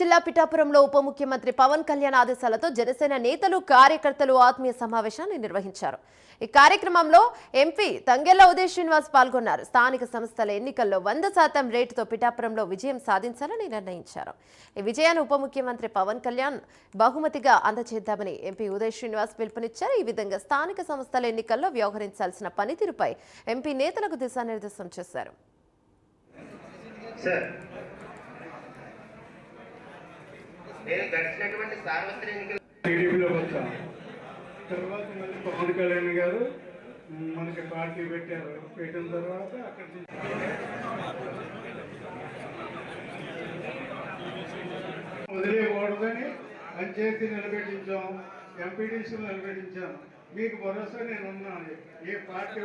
జిల్లా పిఠాపురంలో ఉప ముఖ్యమంత్రి పవన్ కళ్యాణ్ ఆదేశాలతో జనసేన నేతలు కార్యకర్తలు ఆత్మీయ సమావేశాన్ని నిర్వహించారు. ఈ కార్యక్రమంలో ఎంపీ తంగెల్ల ఉదయ్ శ్రీనివాస్ పాల్గొన్నారు. స్థానిక సంస్థల ఎన్నికల్లో వంద శాతం రేటుతో పిఠాపురంలో విజయం సాధించాలని నిర్ణయించారు. ఈ విజయాన్ని ఉప ముఖ్యమంత్రి పవన్ కళ్యాణ్ బహుమతిగా అందజేద్దామని ఎంపీ ఉదయ్ శ్రీనివాస్ పిలుపునిచ్చారు. ఈ విధంగా స్థానిక సంస్థల ఎన్నికల్లో వ్యవహరించాల్సిన పనితీరుపై ఎంపీ నేతలకు దిశానిర్దేశం చేశారు. నేను గడిచినటువంటి సార్వత్రిక ఎన్నికల టీడీపీలోకి వచ్చాం తర్వాత మళ్ళీ పవన్ కళ్యాణ్ గారు మనకి పార్టీ పెట్టారు. పెట్టిన తర్వాత అక్కడి నుంచి వదిలేయకూడదని పంచాయతీ నిలబెట్టించాం ఎంపీటీసీ నిలబెట్టించాను మీకు భరోసా నేను ఉన్నాను. ఏ పార్టీ